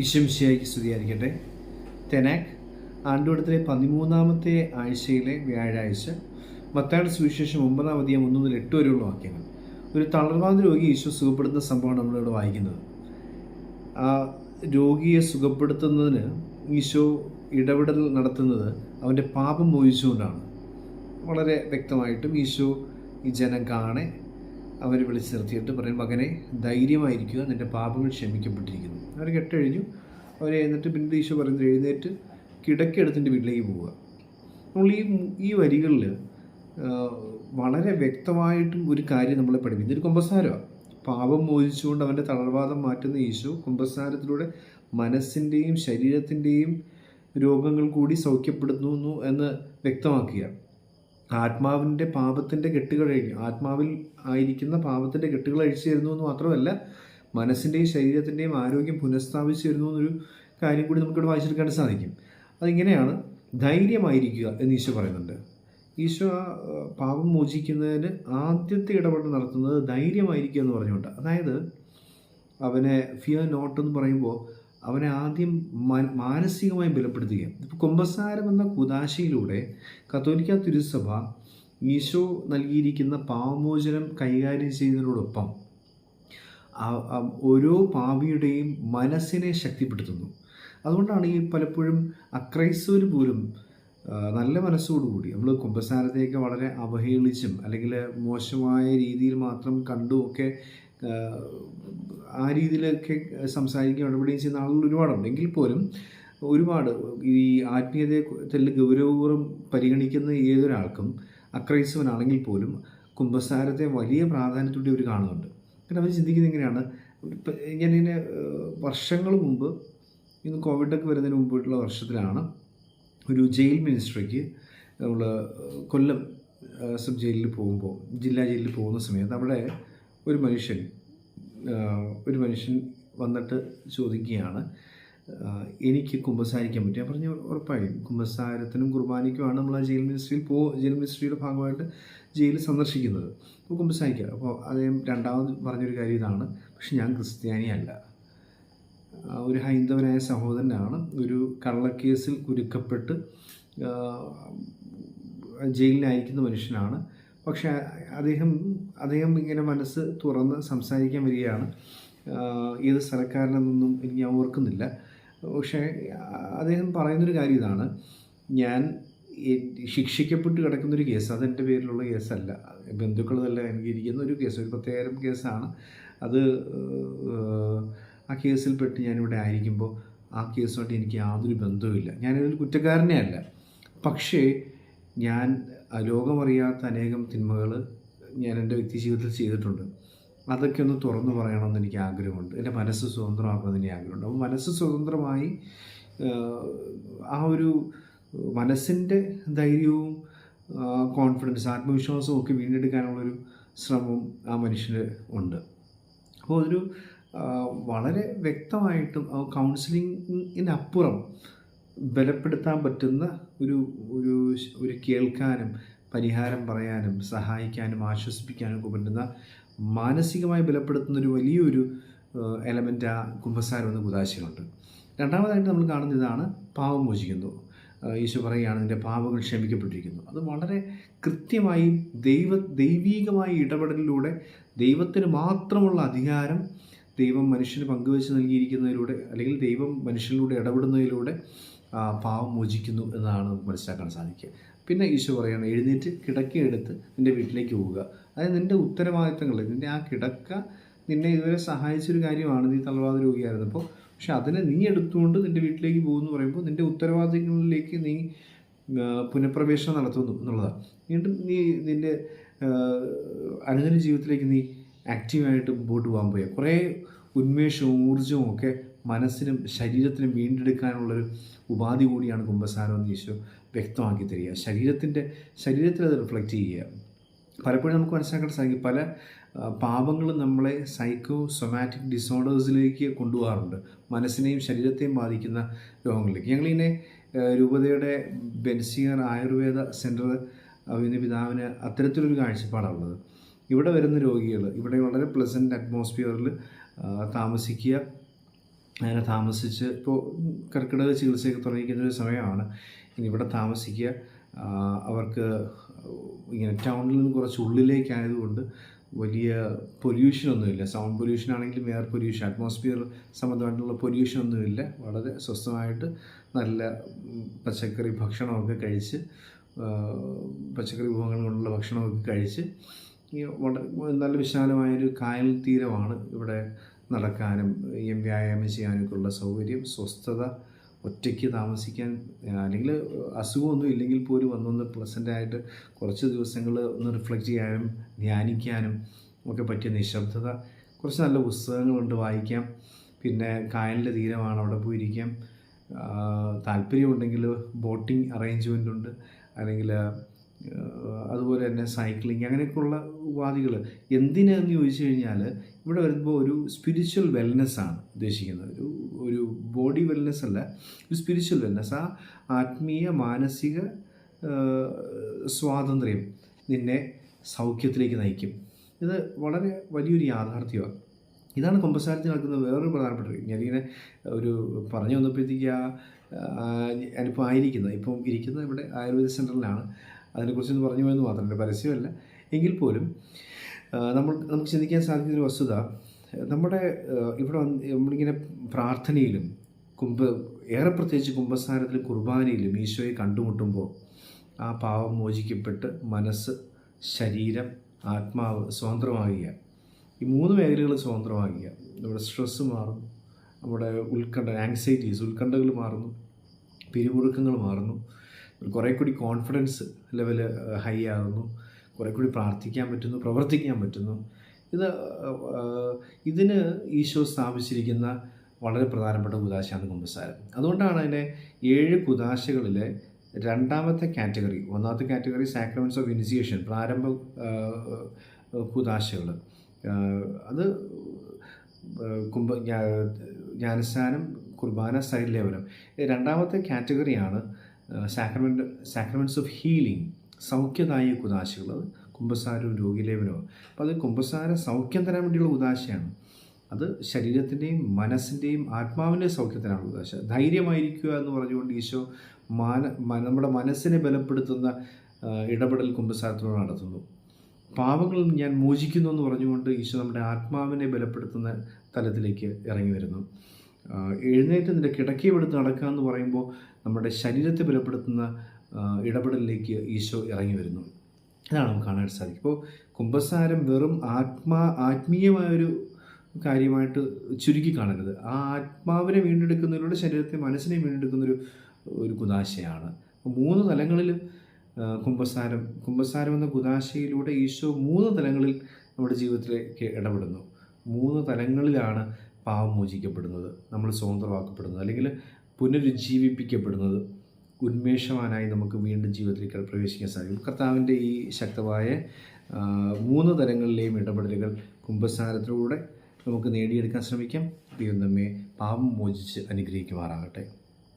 ഈശംശിയായിക്ക് സ്തുതിയായിരിക്കട്ടെ. തെനാക് ആണ്ടുവടത്തിലെ പതിമൂന്നാമത്തെ ആഴ്ചയിലെ വ്യാഴാഴ്ച മത്തായുടെ സുവിശേഷം ഒമ്പതാം അധികം ഒന്ന് മുതൽ എട്ട് വരെയുള്ള വാക്യങ്ങൾ. ഒരു തളർവാദ രോഗി ഈശോ സുഖപ്പെടുത്തുന്ന സംഭവമാണ് നമ്മളിവിടെ വായിക്കുന്നത്. ആ രോഗിയെ സുഖപ്പെടുത്തുന്നതിന് ഈശോ ഇടപെടൽ നടത്തുന്നത് അവന്റെ പാപം മോഹിച്ചുകൊണ്ടാണ്. വളരെ വ്യക്തമായിട്ടും ഈശോ ഈ ജനം കാണെ അവരെ വിളിച്ച് നിർത്തിയിട്ട് പറയും മകനെ ധൈര്യമായിരിക്കുക നിന്റെ പാപങ്ങൾ ക്ഷമിക്കപ്പെട്ടിരിക്കുന്നു. അവർ കെട്ടഴിഞ്ഞു. അവരെ എന്നിട്ട് പിന്നീട് ഈശോ പറയുന്നത് എഴുന്നേറ്റ് കിടക്കെടുത്തിന്റെ വീട്ടിലേക്ക് പോവുക. നമ്മൾ ഈ ഈ വരികളിൽ വളരെ വ്യക്തമായിട്ടും ഒരു കാര്യം നമ്മളെ പഠിപ്പിക്കും ഇതൊരു കുമ്പസാരമാണ് പാപം മോചിച്ചുകൊണ്ട് അവന്റെ തളർവാദം മാറ്റുന്ന ഈശോ കുമ്പസാരത്തിലൂടെ മനസ്സിന്റെയും ശരീരത്തിന്റെയും രോഗങ്ങൾ കൂടി സൗഖ്യപ്പെടുത്തുന്നു എന്ന് വ്യക്തമാക്കുകയാണ് ആത്മാവിന്റെ പാപത്തിന്റെ കെട്ടുകൾ അഴിഞ്ഞു ആത്മാവിൽ ആയിരിക്കുന്ന പാപത്തിന്റെ കെട്ടുകൾ അഴിച്ചു തരുന്നു എന്ന് മാത്രമല്ല മനസ്സിന്റെയും ശരീരത്തിന്റെയും ആരോഗ്യം പുനഃസ്ഥാപിച്ചു തരുന്നു എന്നൊരു കാര്യം കൂടി നമുക്കിവിടെ വായിച്ചെടുക്കാൻ സാധിക്കും. അതിങ്ങനെയാണ് ധൈര്യമായിരിക്കുക എന്ന് ഈശോ പറയുന്നുണ്ട്. ഈശോ ആ, പാപം മോചിക്കുന്നതിന് ആദ്യത്തെ ഇടപെടൽ നടത്തുന്നത് ധൈര്യമായിരിക്കുക എന്ന് പറഞ്ഞുകൊണ്ട്. അതായത് അവനെ ഫിയർ നോട്ട് എന്ന് പറയുമ്പോൾ അവനെ ആദ്യം മാനസികമായി ബലപ്പെടുത്തുക ഇപ്പോൾ കുംഭസാരം എന്ന കുതാശയിലൂടെ കത്തോലിക്ക തിരുസഭ ഈശോ നൽകിയിരിക്കുന്ന പാവമോചനം കൈകാര്യം ചെയ്യുന്നതിനോടൊപ്പം ഓരോ പാവിയുടെയും മനസ്സിനെ ശക്തിപ്പെടുത്തുന്നു. അതുകൊണ്ടാണ് ഈ പലപ്പോഴും അക്രൈസ്തവർ പോലും നല്ല മനസ്സോടുകൂടി. നമ്മൾ കുംഭസാരത്തെയൊക്കെ വളരെ അവഹേളിച്ചും അല്ലെങ്കിൽ മോശമായ രീതിയിൽ മാത്രം കണ്ടും ഒക്കെ ആ, രീതിയിലൊക്കെ സംസാരിക്കുകയും ഇടപെടുകയും ചെയ്യുന്ന ആളുകൾ ഒരുപാടുണ്ട്. എങ്കിൽ പോലും ഒരുപാട് ഈ ആത്മീയതയെ തെല്ല് ഗൗരവപൂർവം പരിഗണിക്കുന്ന ഏതൊരാൾക്കും അക്രൈസ്തവനാണെങ്കിൽ പോലും കുംഭസാരത്തെ വലിയ പ്രാധാന്യത്തോടെ അവർ കാണുന്നുണ്ട്. കാരണം അവർ ചിന്തിക്കുന്നത് എങ്ങനെയാണ്? ഞാനിങ്ങനെ വർഷങ്ങൾ മുമ്പ് ഇന്ന് കോവിഡൊക്കെ വരുന്നതിന് മുമ്പായിട്ടുള്ള വർഷത്തിലാണ് ഒരു ജയിൽ മിനിസ്ട്രിക്ക് നമ്മൾ കൊല്ലം സബ് ജയിലിൽ പോകുമ്പോൾ ജില്ലാ ജയിലിൽ പോകുന്ന സമയത്ത് അവിടെ ഒരു മനുഷ്യൻ ഒരു മനുഷ്യൻ വന്നിട്ട് ചോദിക്കുകയാണ് എനിക്ക് കുമ്പസാരിക്കാൻ പറ്റും. പറഞ്ഞു ഉറപ്പായും കുമ്പസാരത്തിനും കുർബാനയ്ക്കുമാണ് നമ്മൾ ആ ജയിൽ മിനിസ്ട്രിയിൽ പോ ജയിൽ മിനിസ്ട്രിയുടെ ഭാഗമായിട്ട് ജയിലിൽ സന്ദർശിക്കുന്നത്. അപ്പോൾ കുമ്പസാരിക്കുക. അപ്പോൾ അദ്ദേഹം രണ്ടാമത് പറഞ്ഞൊരു കാര്യം ഇതാണ് പക്ഷെ ഞാൻ ക്രിസ്ത്യാനിയല്ല ഒരു ഹൈന്ദവനായ സഹോദരനാണ് ഒരു കള്ളക്കേസിൽ കുരുക്കപ്പെട്ട് ജയിലിലായിരിക്കുന്ന മനുഷ്യനാണ്. പക്ഷേ അദ്ദേഹം അദ്ദേഹം ഇങ്ങനെ മനസ്സ് തുറന്ന് സംസാരിക്കാൻ വരികയാണ്. ഏത് സ്ഥലക്കാരനെന്നൊന്നും ഞാൻ ഓർക്കുന്നില്ല. പക്ഷേ അദ്ദേഹം പറയുന്നൊരു കാര്യം ഇതാണ്. ഞാൻ ശിക്ഷിക്കപ്പെട്ട് കിടക്കുന്നൊരു കേസ് അതെന്റെ പേരിലുള്ള കേസല്ല. ബന്ധുക്കൾ തന്നെ അനുകരിക്കുന്ന ഒരു കേസ് ഒരു പ്രത്യേകം കേസാണ്. അത് ആ കേസിൽപ്പെട്ട് ഞാനിവിടെ ആയിരിക്കുമ്പോൾ ആ കേസുമായിട്ട് എനിക്ക് യാതൊരു ബന്ധവുമില്ല. ഞാനൊരു കുറ്റക്കാരനെ അല്ല പക്ഷേ ഞാൻ ലോകമറിയാത്ത അനേകം തിന്മകൾ ഞാൻ എന്റെ വ്യക്തി ജീവിതത്തിൽ ചെയ്തിട്ടുണ്ട്. അതൊക്കെ ഒന്ന് തുറന്നു പറയണമെന്ന് എനിക്ക് ആഗ്രഹമുണ്ട്. എന്റെ മനസ്സ് സ്വതന്ത്രമാക്കണമെന്ന് എനിക്ക് ആഗ്രഹമുണ്ട്. അപ്പോൾ മനസ്സ് സ്വതന്ത്രമായി ആ ഒരു മനസ്സിന്റെ ധൈര്യവും കോൺഫിഡൻസ് ആത്മവിശ്വാസവും ഒക്കെ വീണ്ടെടുക്കാനുള്ളൊരു ശ്രമം ആ മനുഷ്യന് ഉണ്ട്. അപ്പോൾ അതൊരു വളരെ വ്യക്തമായിട്ടും കൗൺസിലിങ്ങിനപ്പുറം ബലപ്പെടുത്താൻ പറ്റുന്ന ഒരു ഒരു ഒരു കേൾക്കാനും പരിഹാരം പറയാനും സഹായിക്കാനും ആശ്വസിപ്പിക്കാനും ഒക്കെ പറ്റുന്ന മാനസികമായി ബലപ്പെടുത്തുന്ന ഒരു വലിയൊരു എലമെന്റ് ആ കുംഭസാരം എന്ന കുതാശയിലുണ്ട് രണ്ടാമതായിട്ട് നമ്മൾ കാണുന്ന ഇതാണ് പാവം മോചിക്കുന്നു. ഈശോ പറയുകയാണ് നിന്റെ പാപങ്ങൾ ക്ഷമിക്കപ്പെട്ടിരിക്കുന്നു. അത് വളരെ കൃത്യമായി ദൈവ ദൈവീകമായ ഇടപെടലിലൂടെ ദൈവത്തിന് മാത്രമുള്ള അധികാരം ദൈവം മനുഷ്യന് പങ്കുവെച്ച് നൽകിയിരിക്കുന്നതിലൂടെ അല്ലെങ്കിൽ ദൈവം മനുഷ്യനിലൂടെ ഇടപെടുന്നതിലൂടെ പാവം മോചിക്കുന്നു എന്നാണ് നമുക്ക് മനസ്സിലാക്കാൻ സാധിക്കുക. പിന്നെ ഈശോ പറയുകയാണ് എഴുന്നേറ്റ് കിടക്കയെടുത്ത് നിന്റെ വീട്ടിലേക്ക് പോവുക. അതായത് നിന്റെ ഉത്തരവാദിത്തങ്ങൾ നിന്റെ ആ കിടക്ക നിന്നെ ഇതുവരെ സഹായിച്ചൊരു കാര്യമാണ്. നീ തളർവാദ രോഗിയായിരുന്നപ്പോൾ പക്ഷെ അതിനെ നീ എടുത്തുകൊണ്ട് നിന്റെ വീട്ടിലേക്ക് പോകുമെന്ന് പറയുമ്പോൾ നിന്റെ ഉത്തരവാദിത്തങ്ങളിലേക്ക് നീ പുനഃപ്രവേശനം നടത്തുന്നു എന്നുള്ളതാണ്. വീണ്ടും നീ നിന്റെ അനുദിന ജീവിതത്തിലേക്ക് നീ ആക്റ്റീവായിട്ട് മുമ്പോട്ട് പോകാൻ പോയ കുറേ ഉന്മേഷവും ഊർജവും ഒക്കെ മനസ്സിനും ശരീരത്തിനും വീണ്ടെടുക്കാനുള്ളൊരു ഉപാധി കൂടിയാണ് കുംഭസാരം എന്ന് ഈശോ വ്യക്തമാക്കി തരിക. ശരീരത്തിന്റെ ശരീരത്തിൽ അത് റിഫ്ലക്റ്റ് ചെയ്യുക. പലപ്പോഴും നമുക്ക് മനസ്സിലാക്കാൻ സാധിക്കും പല പാപങ്ങളും നമ്മളെ സൈക്കോ സൊമാറ്റിക് ഡിസോർഡേഴ്സിലേക്ക് കൊണ്ടുപോകാറുണ്ട്. മനസ്സിനെയും ശരീരത്തെയും ബാധിക്കുന്ന രോഗങ്ങളിലേക്ക്. ഞങ്ങളിങ്ങനെ രൂപതയുടെ ബെൻസിയർ ആയുർവേദ സെന്റർ അവിന് പിതാവിന് അത്തരത്തിലൊരു കാഴ്ചപ്പാടാണുള്ളത്. ഇവിടെ വരുന്ന രോഗികൾ ഇവിടെ വളരെ പ്ലസന്റ് അറ്റ്മോസ്ഫിയറിൽ താമസിക്കുക അങ്ങനെ താമസിച്ച് ഇപ്പോൾ കർക്കിടക ചികിത്സയൊക്കെ തുടങ്ങിക്കുന്ന ഒരു സമയമാണ്. ഇനി ഇവിടെ താമസിക്കുക അവർക്ക് ഇങ്ങനെ ടൗണിൽ നിന്ന് കുറച്ച് ഉള്ളിലേക്കായതുകൊണ്ട് വലിയ പൊല്യൂഷനൊന്നുമില്ല സൗണ്ട് പൊല്യൂഷൻ ആണെങ്കിലും എയർ പൊല്യൂഷൻ അറ്റ്മോസ്ഫിയർ സംബന്ധമായിട്ടുള്ള പൊല്യൂഷനൊന്നുമില്ല വളരെ സ്വസ്ഥമായിട്ട് നല്ല പച്ചക്കറി ഭക്ഷണമൊക്കെ കഴിച്ച് പച്ചക്കറി വിഭവങ്ങൾ കൊണ്ടുള്ള ഭക്ഷണമൊക്കെ കഴിച്ച് ഈ വളരെ നല്ല വിശാലമായൊരു കായൽ തീരമാണ് ഇവിടെ നടക്കാനും വ്യായാമം ചെയ്യാനൊക്കെ ഉള്ള സൗകര്യം സ്വസ്ഥത ഒറ്റയ്ക്ക് താമസിക്കാൻ അല്ലെങ്കിൽ അസുഖമൊന്നും ഇല്ലെങ്കിൽ പോലും വന്നൊന്ന് പ്ലസന്റായിട്ട് കുറച്ച് ദിവസങ്ങൾ ഒന്ന് റിഫ്ലക്റ്റ് ചെയ്യാനും ധ്യാനിക്കാനും ഒക്കെ പറ്റിയ നിശബ്ദത. കുറച്ച് നല്ല പുസ്തകങ്ങളുണ്ട് വായിക്കാം. പിന്നെ കായലിന്റെ തീരമാണ് അവിടെ പോയിരിക്കാം. താല്പര്യമുണ്ടെങ്കിൽ ബോട്ടിംഗ് അറേഞ്ച്മെന്റ് ഉണ്ട്. അല്ലെങ്കിൽ അതുപോലെ തന്നെ സൈക്ലിംഗ് അങ്ങനെയൊക്കെയുള്ള ഉപാധികൾ എന്തിനാന്ന് ചോദിച്ചു കഴിഞ്ഞാൽ ഇവിടെ വരുമ്പോൾ ഒരു സ്പിരിച്വൽ വെൽനെസ്സാണ് ഉദ്ദേശിക്കുന്നത്. ഒരു ഒരു ബോഡി വെൽനെസ് അല്ല ഒരു സ്പിരിച്വൽ വെൽനെസ് ആ ആത്മീയ മാനസിക സ്വാതന്ത്ര്യം നിന്നെ സൗഖ്യത്തിലേക്ക് നയിക്കും. ഇത് വളരെ വലിയൊരു യാഥാർത്ഥ്യമാണ്. ഇതാണ് കൊമ്പസാരത്തിൽ നടക്കുന്ന വേറൊരു പ്രധാനപ്പെട്ട. ഞാനിങ്ങനെ ഒരു പറഞ്ഞു വന്നപ്പോഴത്തേക്ക് ആ, ഞാനിപ്പോൾ ആയിരിക്കുന്നത് ഇപ്പം ഇരിക്കുന്നത് ഇവിടെ ആയുർവേദ സെന്ററിലാണ് അതിനെക്കുറിച്ചൊന്ന് പറഞ്ഞു പോയെന്ന് മാത്രമല്ല പരസ്യമല്ല. എങ്കിൽ പോലും നമ്മൾ നമുക്ക് ചിന്തിക്കാൻ സാധിക്കുന്ന ഒരു വസ്തുത നമ്മുടെ ഇവിടെ നമ്മളിങ്ങനെ പ്രാർത്ഥനയിലും കുംഭ ഏറെ പ്രത്യേകിച്ച് കുംഭസ്ഥാനത്തിലും കുർബാനയിലും ഈശോയെ കണ്ടുമുട്ടുമ്പോൾ ആ പാവം മോചിക്കപ്പെട്ട് മനസ്സ് ശരീരം ആത്മാവ് സ്വതന്ത്രമാകുക. ഈ മൂന്ന് മേഖലകൾ സ്വതന്ത്രമാകുക. നമ്മുടെ സ്ട്രെസ്സ് മാറും നമ്മുടെ ഉത്കണ്ഠ ആങ്സൈറ്റീസ് ഉത്കണ്ഠകൾ മാറുന്നു. പിരിമുറുക്കങ്ങൾ മാറുന്നു. കുറേ കൂടി കോൺഫിഡൻസ് ലെവൽ ഹൈ ആകുന്നു കുറേ കൂടി പ്രാർത്ഥിക്കാൻ പറ്റുന്നു പ്രവർത്തിക്കാൻ പറ്റുന്നു. ഇത് ഇതിന് ഈശോ സ്ഥാപിച്ചിരിക്കുന്ന വളരെ പ്രധാനപ്പെട്ട കുതാശയാണ് കുമ്പസാരം. അതുകൊണ്ടാണ് അതിനെ ഏഴ് കുതാശകളിലെ രണ്ടാമത്തെ കാറ്റഗറി ഒന്നാമത്തെ കാറ്റഗറി സാക്രമെന്റ്സ് ഓഫ് ഇനിസിയേഷൻ പ്രാരംഭ കുതാശകൾ അത് കുംഭ ജ്ഞാനസ്ഥാനം കുർബാന സൈഡ് ലേവനം രണ്ടാമത്തെ കാറ്റഗറിയാണ് സാക്രമെന്റ് സാക്രമെന്റ്സ് ഓഫ് ഹീലിംഗ് സൗഖ്യദായ കുതാശകൾ അത് കുംഭസാരവും രോഗിലേവനവും. അപ്പോൾ അത് കുംഭസാര സൗഖ്യം തരാൻ വേണ്ടിയുള്ള ഉദാശയാണ് അത് ശരീരത്തിന്റെയും മനസ്സിന്റെയും ആത്മാവിന്റെയും സൗഖ്യത്തിനാണ് ഉദാശ ധൈര്യമായിരിക്കുക എന്ന് പറഞ്ഞുകൊണ്ട് ഈശോ മാന നമ്മുടെ മനസ്സിനെ ബലപ്പെടുത്തുന്ന ഇടപെടൽ കുംഭസാരത്തിലൂടെ നടത്തുന്നു. പാപങ്ങൾ ഞാൻ മോചിക്കുന്നു എന്ന് പറഞ്ഞുകൊണ്ട് ഈശോ നമ്മുടെ ആത്മാവിനെ ബലപ്പെടുത്തുന്ന തലത്തിലേക്ക് ഇറങ്ങി വരുന്നു. എഴുന്നേറ്റ് നിന്റെ കിടക്കയെടുത്ത് നടക്കുക എന്ന് പറയുമ്പോൾ നമ്മുടെ ശരീരത്തെ ബലപ്പെടുത്തുന്ന ഇടപെടലിലേക്ക് ഈശോ ഇറങ്ങി വരുന്നു. ഇതാണ് നമുക്ക് കാണാൻ സാധിക്കും ഇപ്പോൾ കുംഭസാരം വെറും ആത്മാ ആത്മീയമായൊരു കാര്യമായിട്ട് ചുരുക്കി കാണരുത്. ആ ആത്മാവിനെ വീണ്ടെടുക്കുന്നതിലൂടെ ശരീരത്തെ മനസ്സിനെ വീണ്ടെടുക്കുന്നൊരു ഒരു കുതാശയാണ് മൂന്ന് തലങ്ങളിൽ കുംഭസാരം കുംഭസാരം എന്ന കുതാശയിലൂടെ ഈശോ മൂന്ന് തലങ്ങളിൽ നമ്മുടെ ജീവിതത്തിലേക്ക് ഇടപെടുന്നു. മൂന്ന് തലങ്ങളിലാണ് പാവം മോചിക്കപ്പെടുന്നത് നമ്മൾ സ്വതന്ത്രമാക്കപ്പെടുന്നത് അല്ലെങ്കിൽ പുനരുജ്ജീവിപ്പിക്കപ്പെടുന്നത് ഉന്മേഷവാനായി നമുക്ക് വീണ്ടും ജീവിതത്തിലേക്ക് പ്രവേശിക്കാൻ സാധിക്കും. കർത്താവിന്റെ ഈ ശക്തമായ മൂന്ന് തരങ്ങളിലെയും ഇടപെടലുകൾ കുംഭസാരത്തിലൂടെ നമുക്ക് നേടിയെടുക്കാൻ ശ്രമിക്കാം. ദൈവം നമ്മെ പാപം മോചിച്ച് അനുഗ്രഹിക്കുമാറാകട്ടെ.